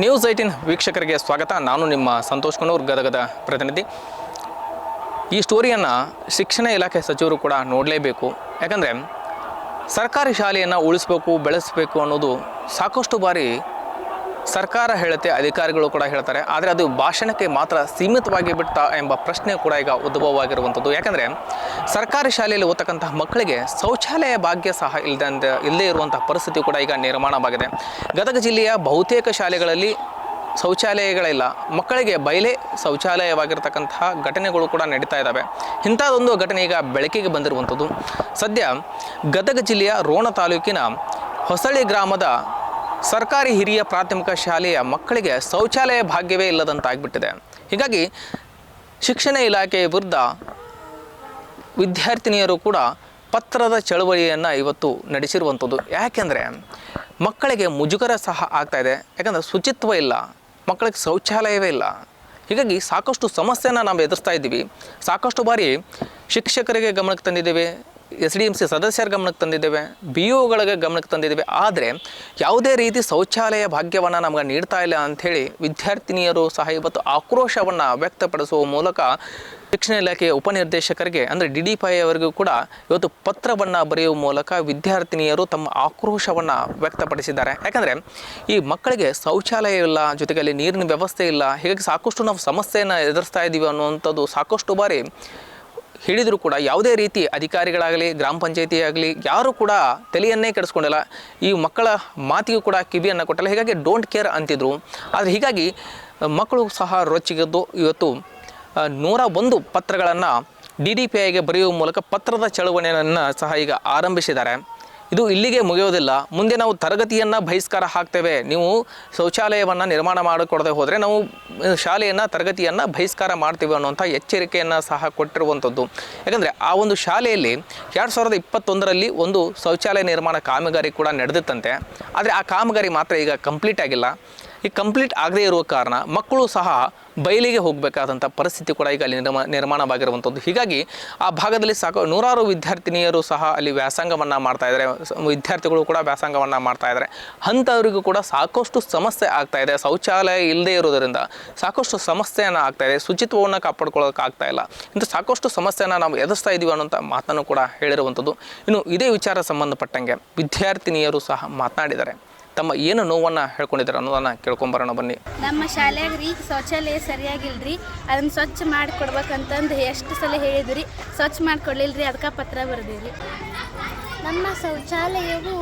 News ಐಟಿನ್ ವೀಕ್ಷಕರಿಗೆ ಸ್ವಾಗತ. ನಾನು ನಿಮ್ಮ ಸಂತೋಷ್ ಕುನೂರ್, ಗದಗದ ಪ್ರತಿನಿಧಿ. ಈ ಸ್ಟೋರಿಯನ್ನು ಶಿಕ್ಷಣ ಇಲಾಖೆ ಸಚಿವರು ಕೂಡ ನೋಡಲೇಬೇಕು. ಯಾಕಂದರೆ ಸರ್ಕಾರಿ ಶಾಲೆಯನ್ನು ಉಳಿಸ್ಬೇಕು, ಬೆಳೆಸಬೇಕು ಅನ್ನೋದು ಸಾಕಷ್ಟು ಬಾರಿ ಸರ್ಕಾರ ಹೇಳುತ್ತೆ, ಅಧಿಕಾರಿಗಳು ಕೂಡ ಹೇಳ್ತಾರೆ, ಆದರೆ ಅದು ಭಾಷಣಕ್ಕೆ ಮಾತ್ರ ಸೀಮಿತವಾಗಿ ಬಿಟ್ಟ ಎಂಬ ಪ್ರಶ್ನೆ ಕೂಡ ಈಗ ಉದ್ಭವವಾಗಿರುವಂಥದ್ದು. ಯಾಕಂದರೆ ಸರ್ಕಾರಿ ಶಾಲೆಯಲ್ಲಿ ಓದ್ತಕ್ಕಂತಹ ಮಕ್ಕಳಿಗೆ ಶೌಚಾಲಯ ಭಾಗ್ಯ ಸಹ ಇಲ್ಲದಂತೆ ಇಲ್ಲದೇ ಇರುವಂಥ ಪರಿಸ್ಥಿತಿ ಕೂಡ ಈಗ ನಿರ್ಮಾಣವಾಗಿದೆ. ಗದಗ ಜಿಲ್ಲೆಯ ಬಹುತೇಕ ಶಾಲೆಗಳಲ್ಲಿ ಶೌಚಾಲಯಗಳಿಲ್ಲ. ಮಕ್ಕಳಿಗೆ ಬಯಲೆ ಶೌಚಾಲಯವಾಗಿರ್ತಕ್ಕಂತಹ ಘಟನೆಗಳು ಕೂಡ ನಡೀತಾ ಇದ್ದಾವೆ. ಇಂಥದ್ದೊಂದು ಘಟನೆ ಈಗ ಬೆಳಕಿಗೆ ಬಂದಿರುವಂಥದ್ದು. ಸದ್ಯ ಗದಗ ಜಿಲ್ಲೆಯ ರೋಣ ತಾಲೂಕಿನ ಹೊಸಳ್ಳಿ ಗ್ರಾಮದ ಸರ್ಕಾರಿ ಹಿರಿಯ ಪ್ರಾಥಮಿಕ ಶಾಲೆಯ ಮಕ್ಕಳಿಗೆ ಶೌಚಾಲಯ ಭಾಗ್ಯವೇ ಇಲ್ಲದಂತಾಗ್ಬಿಟ್ಟಿದೆ. ಹೀಗಾಗಿ ಶಿಕ್ಷಣ ಇಲಾಖೆಯ ವಿರುದ್ಧ ವಿದ್ಯಾರ್ಥಿನಿಯರು ಕೂಡ ಪತ್ರದ ಚಳವಳಿಯನ್ನು ಇವತ್ತು ನಡೆಸಿರುವಂಥದ್ದು. ಯಾಕೆಂದರೆ ಮಕ್ಕಳಿಗೆ ಮುಜುಗರ ಸಹ ಆಗ್ತಾ ಇದೆ. ಯಾಕಂದರೆ ಶುಚಿತ್ವ ಇಲ್ಲ, ಮಕ್ಕಳಿಗೆ ಶೌಚಾಲಯವೇ ಇಲ್ಲ. ಹೀಗಾಗಿ ಸಾಕಷ್ಟು ಸಮಸ್ಯೆನ ನಾವು ಎದುರಿಸ್ತಾ ಇದ್ದೀವಿ. ಸಾಕಷ್ಟು ಬಾರಿ ಶಿಕ್ಷಕರಿಗೆ ಗಮನಕ್ಕೆ ತಂದಿದ್ದೇವೆ. ಎಸ್ ಡಿ ಎಂ ಸಿ ಸದಸ್ಯರ ಗಮನಕ್ಕೆ ತಂದಿದ್ದೇವೆ, ಬಿ ಒಗಳಿಗೆ ಗಮನಕ್ಕೆ ತಂದಿದ್ದೇವೆ. ಆದರೆ ಯಾವುದೇ ರೀತಿ ಶೌಚಾಲಯ ಭಾಗ್ಯವನ್ನು ನಮಗೆ ನೀಡ್ತಾ ಇಲ್ಲ ಅಂಥೇಳಿ ವಿದ್ಯಾರ್ಥಿನಿಯರು ಸಹ ಇವತ್ತು ಆಕ್ರೋಶವನ್ನು ವ್ಯಕ್ತಪಡಿಸುವ ಮೂಲಕ ಶಿಕ್ಷಣ ಇಲಾಖೆಯ ಉಪನಿರ್ದೇಶಕರಿಗೆ, ಅಂದರೆ ಡಿ ಡಿ ಪೈ ಅವರಿಗೂ ಕೂಡ ಇವತ್ತು ಪತ್ರವನ್ನು ಬರೆಯುವ ಮೂಲಕ ವಿದ್ಯಾರ್ಥಿನಿಯರು ತಮ್ಮ ಆಕ್ರೋಶವನ್ನು ವ್ಯಕ್ತಪಡಿಸಿದ್ದಾರೆ. ಯಾಕಂದರೆ ಈ ಮಕ್ಕಳಿಗೆ ಶೌಚಾಲಯ ಇಲ್ಲ ಜೊತೆಗೆ ಅಲ್ಲಿ ನೀರಿನ ವ್ಯವಸ್ಥೆ ಇಲ್ಲ, ಹೀಗಾಗಿ ಸಾಕಷ್ಟು ನಾವು ಸಮಸ್ಯೆಯನ್ನು ಎದುರಿಸ್ತಾ ಇದ್ದೀವಿ ಅನ್ನುವಂಥದ್ದು ಸಾಕಷ್ಟು ಬಾರಿ ಹೇಳಿದರೂ ಕೂಡ ಯಾವುದೇ ರೀತಿ ಅಧಿಕಾರಿಗಳಾಗಲಿ, ಗ್ರಾಮ ಪಂಚಾಯತಿ ಆಗಲಿ ಯಾರೂ ಕೂಡ ತಲೆಯನ್ನೇ ಕೆಡಿಸ್ಕೊಂಡಿಲ್ಲ. ಈ ಮಕ್ಕಳ ಮಾತಿಗೂ ಕೂಡ ಕಿವಿಯನ್ನು ಕೊಟ್ಟಲ್ಲ. ಹೀಗಾಗಿ ಡೋಂಟ್ ಕೇರ್ ಅಂತಿದ್ರು. ಆದರೆ ಹೀಗಾಗಿ ಮಕ್ಕಳು ಸಹ ರೊಚ್ಚಿಗೆದ್ದು ಇವತ್ತು ನೂರ ಒಂದು ಪತ್ರಗಳನ್ನು ಡಿ ಡಿ ಪಿ ಐಗೆ ಬರೆಯುವ ಮೂಲಕ ಪತ್ರದ ಚಳವಳಿಯನ್ನು ಸಹ ಈಗ ಆರಂಭಿಸಿದ್ದಾರೆ. ಇದು ಇಲ್ಲಿಗೆ ಮುಗಿಯೋದಿಲ್ಲ. ಮುಂದೆ ನಾವು ತರಗತಿಯನ್ನು ಬಹಿಷ್ಕಾರ ಹಾಕ್ತೇವೆ. ನೀವು ಶೌಚಾಲಯವನ್ನು ನಿರ್ಮಾಣ ಮಾಡಿಕೊಡದೆ ಹೋದರೆ ನಾವು ಶಾಲೆಯನ್ನು, ತರಗತಿಯನ್ನು ಬಹಿಷ್ಕಾರ ಮಾಡ್ತೀವಿ ಅನ್ನುವಂಥ ಎಚ್ಚರಿಕೆಯನ್ನು ಸಹ ಕೊಟ್ಟಿರುವಂಥದ್ದು. ಯಾಕಂದರೆ ಆ ಒಂದು ಶಾಲೆಯಲ್ಲಿ ಎರಡು ಸಾವಿರದ ಇಪ್ಪತ್ತೊಂದರಲ್ಲಿ ಒಂದು ಶೌಚಾಲಯ ನಿರ್ಮಾಣ ಕಾಮಗಾರಿ ಕೂಡ ನಡೆದಿತ್ತಂತೆ. ಆದರೆ ಆ ಕಾಮಗಾರಿ ಮಾತ್ರ ಈಗ ಕಂಪ್ಲೀಟ್ ಆಗಿಲ್ಲ. ಈ ಕಂಪ್ಲೀಟ್ ಆಗದೇ ಇರುವ ಕಾರಣ ಮಕ್ಕಳು ಸಹ ಬಯಲಿಗೆ ಹೋಗಬೇಕಾದಂಥ ಪರಿಸ್ಥಿತಿ ಕೂಡ ಈಗ ಅಲ್ಲಿ ನಿರ್ಮ, ನಿರ್ಮಾಣವಾಗಿರುವಂಥದ್ದು. ಹೀಗಾಗಿ ಆ ಭಾಗದಲ್ಲಿ ಸಾಕು ನೂರಾರು ವಿದ್ಯಾರ್ಥಿನಿಯರು ಸಹ ಅಲ್ಲಿ ವ್ಯಾಸಂಗವನ್ನು ಮಾಡ್ತಾ ಇದ್ದಾರೆ. ವಿದ್ಯಾರ್ಥಿಗಳು ಕೂಡ ವ್ಯಾಸಂಗವನ್ನು ಮಾಡ್ತಾ ಇದ್ದಾರೆ. ಅಂಥವರಿಗೂ ಕೂಡ ಸಾಕಷ್ಟು ಸಮಸ್ಯೆ ಆಗ್ತಾ ಇದೆ. ಶೌಚಾಲಯ ಇಲ್ಲದೇ ಇರೋದರಿಂದ ಸಾಕಷ್ಟು ಸಮಸ್ಯೆಯನ್ನು ಆಗ್ತಾ ಇದೆ. ಶುಚಿತ್ವವನ್ನು ಕಾಪಾಡ್ಕೊಳ್ಳೋಕ್ಕಾಗ್ತಾ ಇಲ್ಲ. ಇಂಥ ಸಾಕಷ್ಟು ಸಮಸ್ಯೆಯನ್ನು ನಾವು ಎದುರಿಸ್ತಾ ಇದ್ದೀವಿ ಅನ್ನೋಂಥ ಮಾತನ್ನು ಕೂಡ ಹೇಳಿರುವಂಥದ್ದು. ಇನ್ನು ಇದೇ ವಿಚಾರ ಸಂಬಂಧಪಟ್ಟಂಗೆ ವಿದ್ಯಾರ್ಥಿನಿಯರು ಸಹ ಮಾತನಾಡಿದ್ದಾರೆ. ತಮ್ಮ ಏನು ನೋವನ್ನು ಹೇಳ್ಕೊಂಡಿದ್ದಾರೆ ಅನ್ನೋದನ್ನು ಕೇಳ್ಕೊಂಬರೋಣ ಬನ್ನಿ. ನಮ್ಮ ಶಾಲ್ಯಾಗ ರೀ ಶೌಚಾಲಯ ಸರಿಯಾಗಿಲ್ರಿ ಅದನ್ನ ಸ್ವಚ್ಛ ಮಾಡಿ ಕೊಡ್ಬೇಕಂತಂದು ಎಷ್ಟು ಸಲ ಹೇಳಿದ್ರಿ ಸ್ವಚ್ಛ ಮಾಡಿ ರೀ ಅದಕ್ಕೆ ಪತ್ರ ಬರೆದಿರಿ. ನಮ್ಮ ಶೌಚಾಲಯವು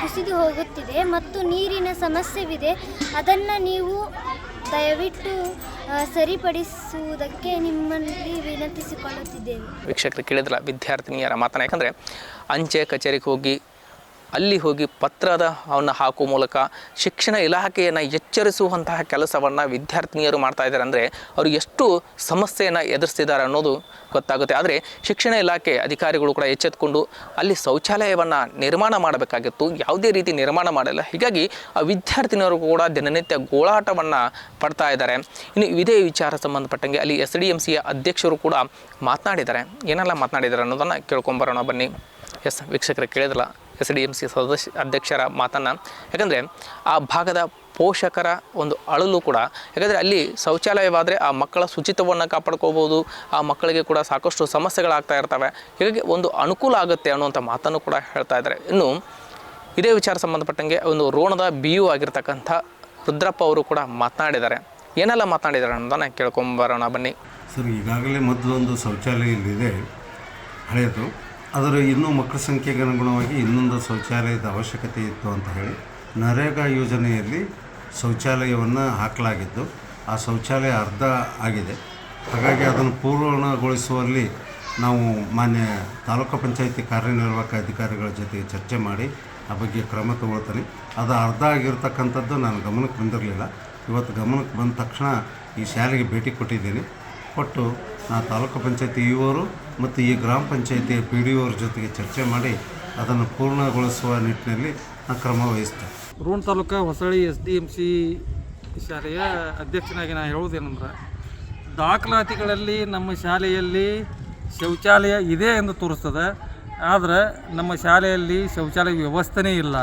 ಕುಸಿದು ಹೋಗುತ್ತಿದೆ ಮತ್ತು ನೀರಿನ ಸಮಸ್ಯೆವಿದೆ. ಅದನ್ನು ನೀವು ದಯವಿಟ್ಟು ಸರಿಪಡಿಸುವುದಕ್ಕೆ ನಿಮ್ಮಲ್ಲಿ ವಿನಂತಿಸಿಕೊಳ್ಳುತ್ತಿದ್ದೇವೆ. ವೀಕ್ಷಕರು ಕೇಳಿದ್ರಲ್ಲ ವಿದ್ಯಾರ್ಥಿನಿಯರ ಮಾತನ್ನ ಯಾಕಂದರೆ ಅಂಚೆ ಕಚೇರಿಗೆ ಹೋಗಿ ಅಲ್ಲಿ ಹೋಗಿ ಪತ್ರದ ಅವನ್ನು ಹಾಕುವ ಮೂಲಕ ಶಿಕ್ಷಣ ಇಲಾಖೆಯನ್ನು ಎಚ್ಚರಿಸುವಂತಹ ಕೆಲಸವನ್ನು ವಿದ್ಯಾರ್ಥಿನಿಯರು ಮಾಡ್ತಾ ಇದ್ದಾರೆ. ಅಂದರೆ ಅವರು ಎಷ್ಟು ಸಮಸ್ಯೆಯನ್ನು ಎದುರಿಸ್ತಿದ್ದಾರೆ ಅನ್ನೋದು ಗೊತ್ತಾಗುತ್ತೆ. ಆದರೆ ಶಿಕ್ಷಣ ಇಲಾಖೆ ಅಧಿಕಾರಿಗಳು ಕೂಡ ಎಚ್ಚೆತ್ತುಕೊಂಡು ಅಲ್ಲಿ ಶೌಚಾಲಯವನ್ನು ನಿರ್ಮಾಣ ಮಾಡಬೇಕಾಗಿತ್ತು. ಯಾವುದೇ ರೀತಿ ನಿರ್ಮಾಣ ಮಾಡಲ್ಲ. ಹೀಗಾಗಿ ಆ ವಿದ್ಯಾರ್ಥಿನಿಯರು ಕೂಡ ದಿನನಿತ್ಯ ಗೋಳಾಟವನ್ನು ಪಡ್ತಾ ಇದ್ದಾರೆ. ಇನ್ನು ಇದೇ ವಿಚಾರ ಸಂಬಂಧಪಟ್ಟಂಗೆ ಅಲ್ಲಿ ಎಸ್ ಡಿ ಎಂ ಸಿಯ ಅಧ್ಯಕ್ಷರು ಕೂಡ ಮಾತನಾಡಿದ್ದಾರೆ. ಏನೆಲ್ಲ ಮಾತನಾಡಿದ್ದಾರೆ ಅನ್ನೋದನ್ನು ಕೇಳ್ಕೊಂಬರೋಣ ಬನ್ನಿ. ಎಸ್, ವೀಕ್ಷಕರು, ಕೇಳಿದ್ರಲ್ಲ? ಎಸ್ ಡಿ ಎಂ ಸಿ ಸದಸ್ಯ ಅಧ್ಯಕ್ಷರ ಮಾತನ್ನು. ಯಾಕಂದರೆ ಆ ಭಾಗದ ಪೋಷಕರ ಒಂದು ಅಳಲು ಕೂಡ, ಯಾಕಂದರೆ ಅಲ್ಲಿ ಶೌಚಾಲಯವಾದರೆ ಆ ಮಕ್ಕಳ ಶುಚಿತ್ವವನ್ನು ಕಾಪಾಡ್ಕೋಬೋದು, ಆ ಮಕ್ಕಳಿಗೆ ಕೂಡ ಸಾಕಷ್ಟು ಸಮಸ್ಯೆಗಳಾಗ್ತಾ ಇರ್ತವೆ. ಹೀಗಾಗಿ ಒಂದು ಅನುಕೂಲ ಆಗುತ್ತೆ ಅನ್ನುವಂಥ ಮಾತನ್ನು ಕೂಡ ಹೇಳ್ತಾ ಇದ್ದಾರೆ. ಇನ್ನು ಇದೇ ವಿಚಾರ ಸಂಬಂಧಪಟ್ಟಂಗೆ ಒಂದು ರೋಣದ ಬಿ ಯು ಆಗಿರ್ತಕ್ಕಂಥ ರುದ್ರಪ್ಪ ಅವರು ಕೂಡ ಮಾತನಾಡಿದ್ದಾರೆ. ಏನೆಲ್ಲ ಮಾತನಾಡಿದ್ದಾರೆ ಅನ್ನೋದನ್ನು ಕೇಳ್ಕೊಂಬರೋಣ ಬನ್ನಿ. ಸರ್, ಈಗಾಗಲೇ ಮೊದಲೊಂದು ಶೌಚಾಲಯ ಇಲ್ಲಿದೆ ಹಳೆಯದು. ಅದರ ಇನ್ನೂ ಮಕ್ಕಳ ಸಂಖ್ಯೆಗೆ ಅನುಗುಣವಾಗಿ ಇನ್ನೊಂದು ಶೌಚಾಲಯದ ಅವಶ್ಯಕತೆ ಇತ್ತು ಅಂತ ಹೇಳಿ ನರೇಗಾ ಯೋಜನೆಯಲ್ಲಿ ಶೌಚಾಲಯವನ್ನು ಹಾಕಲಾಗಿದ್ದು, ಆ ಶೌಚಾಲಯ ಅರ್ಧ ಆಗಿದೆ. ಹಾಗಾಗಿ ಅದನ್ನು ಪೂರ್ಣಗೊಳಿಸುವಲ್ಲಿ ನಾವು ಮಾನ್ಯ ತಾಲೂಕು ಪಂಚಾಯಿತಿ ಕಾರ್ಯನಿರ್ವಾಹಕ ಅಧಿಕಾರಿಗಳ ಜೊತೆ ಚರ್ಚೆ ಮಾಡಿ, ಆ ಬಗ್ಗೆ ಕ್ರಮ ತಗೊಳ್ತೀನಿ. ಅದು ಅರ್ಧ ಆಗಿರ್ತಕ್ಕಂಥದ್ದು ನಾನು ಗಮನಕ್ಕೆ ಬಂದಿರಲಿಲ್ಲ. ಇವತ್ತು ಗಮನಕ್ಕೆ ಬಂದ ತಕ್ಷಣ ಈ ಶಾಲೆಗೆ ಭೇಟಿ ಕೊಟ್ಟಿದ್ದೀನಿ. ಕೊಟ್ಟು ತಾಲೂಕು ಪಂಚಾಯತಿ ಇವರು ಮತ್ತು ಈ ಗ್ರಾಮ ಪಂಚಾಯಿತಿ ಪಿ ಡಿ ಒರ ಜೊತೆಗೆ ಚರ್ಚೆ ಮಾಡಿ ಅದನ್ನು ಪೂರ್ಣಗೊಳಿಸುವ ನಿಟ್ಟಿನಲ್ಲಿ ಕ್ರಮ ವಹಿಸ್ತೇವೆ ರೂಣ್ ತಾಲೂಕು Hosalli S D M C ಶಾಲೆಯ ಅಧ್ಯಕ್ಷನಾಗಿ ನಾನು ಹೇಳುವುದೇನೆಂದ್ರೆ, ದಾಖಲಾತಿಗಳಲ್ಲಿ ನಮ್ಮ ಶಾಲೆಯಲ್ಲಿ ಶೌಚಾಲಯ ಇದೆ ಎಂದು ತೋರಿಸ್ತದೆ, ಆದರೆ ನಮ್ಮ ಶಾಲೆಯಲ್ಲಿ ಶೌಚಾಲಯ ವ್ಯವಸ್ಥೆನೇ ಇಲ್ಲ.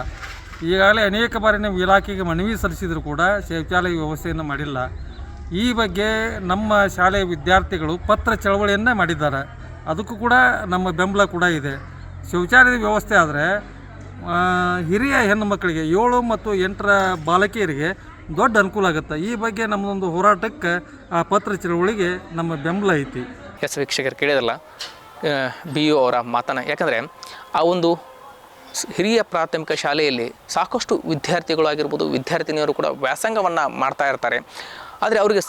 ಈಗಾಗಲೇ ಅನೇಕ ಬಾರಿ ನಾವು ಇಲಾಖೆಗೆ ಮನವಿ ಸಲ್ಲಿಸಿದರೂ ಕೂಡ ಶೌಚಾಲಯ ವ್ಯವಸ್ಥೆಯನ್ನು ಮಾಡಿಲ್ಲ. ಈ ಬಗ್ಗೆ ನಮ್ಮ ಶಾಲೆಯ ವಿದ್ಯಾರ್ಥಿಗಳು ಪತ್ರ ಚಳವಳಿಯನ್ನೇ ಮಾಡಿದ್ದಾರೆ. ಅದಕ್ಕೂ ಕೂಡ ನಮ್ಮ ಬೆಂಬಲ ಕೂಡ ಇದೆ. ಶೌಚಾಲಯದ ವ್ಯವಸ್ಥೆ ಆದರೆ ಹಿರಿಯ ಹೆಣ್ಣು ಮಕ್ಕಳಿಗೆ, ಏಳು ಮತ್ತು ಎಂಟರ ಬಾಲಕಿಯರಿಗೆ ದೊಡ್ಡ ಅನುಕೂಲ ಆಗುತ್ತೆ. ಈ ಬಗ್ಗೆ ನಮ್ಮದೊಂದು ಹೋರಾಟಕ್ಕೆ ಆ ಪತ್ರ ಚಳವಳಿಗೆ ನಮ್ಮ ಬೆಂಬಲ ಐತಿ. ಎಸ್ ವೀಕ್ಷಕರು ಕೇಳಿದಲ್ಲ ಬಿ ಯು ಅವರ ಮಾತನ್ನು. ಯಾಕಂದರೆ, ಆ ಒಂದು ಹಿರಿಯ ಪ್ರಾಥಮಿಕ ಶಾಲೆಯಲ್ಲಿ ಸಾಕಷ್ಟು ವಿದ್ಯಾರ್ಥಿಗಳಾಗಿರ್ಬೋದು ವಿದ್ಯಾರ್ಥಿನಿಯರು ಕೂಡ ವ್ಯಾಸಂಗವನ್ನು ಮಾಡ್ತಾ ಇರ್ತಾರೆ. ಆದರೆ ಅವರಿಗೆ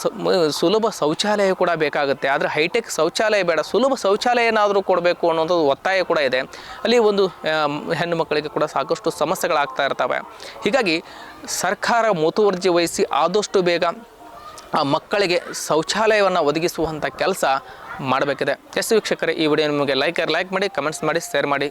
ಸುಲಭ ಶೌಚಾಲಯ ಕೂಡ ಬೇಕಾಗುತ್ತೆ. ಆದರೆ ಹೈಟೆಕ್ ಶೌಚಾಲಯ ಬೇಡ. ಸುಲಭ ಶೌಚಾಲಯ ಏನಾದರೂ ಕೊಡಬೇಕು ಅನ್ನೋದು ಒತ್ತಾಯ ಕೂಡ ಇದೆ. ಅಲ್ಲಿ ಒಂದು ಹೆಣ್ಣು ಮಕ್ಕಳಿಗೆ ಕೂಡ ಸಾಕಷ್ಟು ಸಮಸ್ಯೆಗಳಾಗ್ತಾ ಇರ್ತವೆ. ಹೀಗಾಗಿ ಸರ್ಕಾರ ಮುತುವರ್ಜಿ ವಹಿಸಿ ಆದಷ್ಟು ಬೇಗ ಆ ಮಕ್ಕಳಿಗೆ ಶೌಚಾಲಯವನ್ನು ಒದಗಿಸುವಂಥ ಕೆಲಸ ಮಾಡಬೇಕಿದೆ. ಎಸ್ ವೀಕ್ಷಕರೇ, ಈ ವಿಡಿಯೋ ನಿಮಗೆ ಲೈಕ್ ಲೈಕ್ ಮಾಡಿ, ಕಮೆಂಟ್ಸ್ ಮಾಡಿ, ಶೇರ್ ಮಾಡಿ.